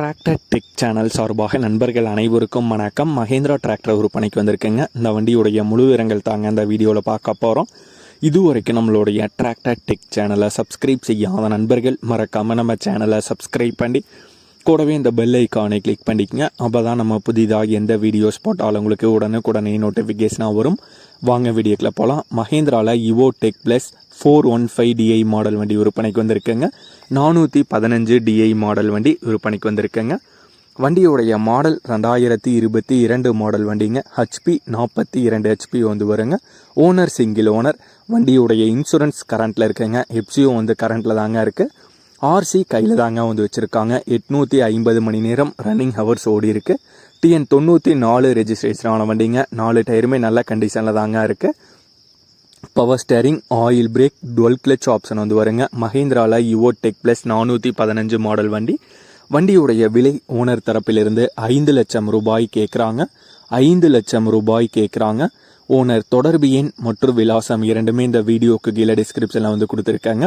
Tractor tech channel சார்பாக நண்பர்கள் அனைவருக்கும் வணக்கம். மகேந்திரா டிராக்டர் விற்பனைக்கு வந்திருக்குங்க. இந்த வண்டியுடைய முழு விவரங்கள் தாங்க இந்த வீடியோவில் பார்க்க போகிறோம் இதுவரைக்கும் நம்மளுடைய டிராக்டர் டெக் சேனலை சப்ஸ்கிரைப் செய்யாத நண்பர்கள் மறக்காமல் நம்ம சேனலை சப்ஸ்கிரைப் பண்ணி கூடவே இந்த பெல் ஐக்கானை கிளிக் பண்ணிக்கங்க. அப்போ தான் நம்ம புதிதாக எந்த வீடியோஸ் போட்டாலும் உங்களுக்கு உடனுக்குடனே நோட்டிஃபிகேஷனாக வரும். வாங்க வீடியோக்கில் போகலாம் மஹேந்திராவில் Yuvo tech plus four one five DI model வண்டி விற்பனைக்கு வந்திருக்குங்க. நானூற்றி பதினஞ்சு டிஐ மாடல் வண்டி விற்பனைக்கு வந்திருக்குங்க. வண்டியுடைய மாடல் ரெண்டாயிரத்தி இருபத்தி இரண்டு மாடல் வண்டிங்க. ஹெச்பி நாற்பத்தி இரண்டு ஹெச்பி வந்து வருங்க. ஓனர் சிங்கிள் ஓனர் வண்டியுடைய இன்சூரன்ஸ் கரண்ட்டில் இருக்குங்க. எப்சியும் வந்து கரண்ட்டில் தாங்க இருக்குது ஆர்சி கையில் தாங்க வந்து வச்சுருக்காங்க. எட்நூற்றி ஐம்பது மணி நேரம் ரன்னிங் ஹவர்ஸ் ஓடி இருக்கு. டிஎன் தொண்ணூற்றி நாலு ரெஜிஸ்ட்ரேஷன் ஆன வண்டிங்க. நாலு டயருமே நல்ல கண்டிஷனில் தாங்க இருக்குது power steering oil brake dual clutch option வந்து வருங்க. மஹேந்திராவில் யுவோ டெக் ப்ளஸ் நானூற்றி பதினஞ்சு மாடல் வண்டி. வண்டியுடைய விலை ஓனர் தரப்பிலிருந்து ஐந்து லட்சம் ரூபாய் கேட்குறாங்க ஐந்து லட்சம் ரூபாய் கேட்குறாங்க ஓனர் தொடர்பு எண் மற்றும் விலாசம் இரண்டுமே இந்த வீடியோக்கு கீழே டிஸ்கிரிப்ஷனில் வந்து கொடுத்துருக்காங்க.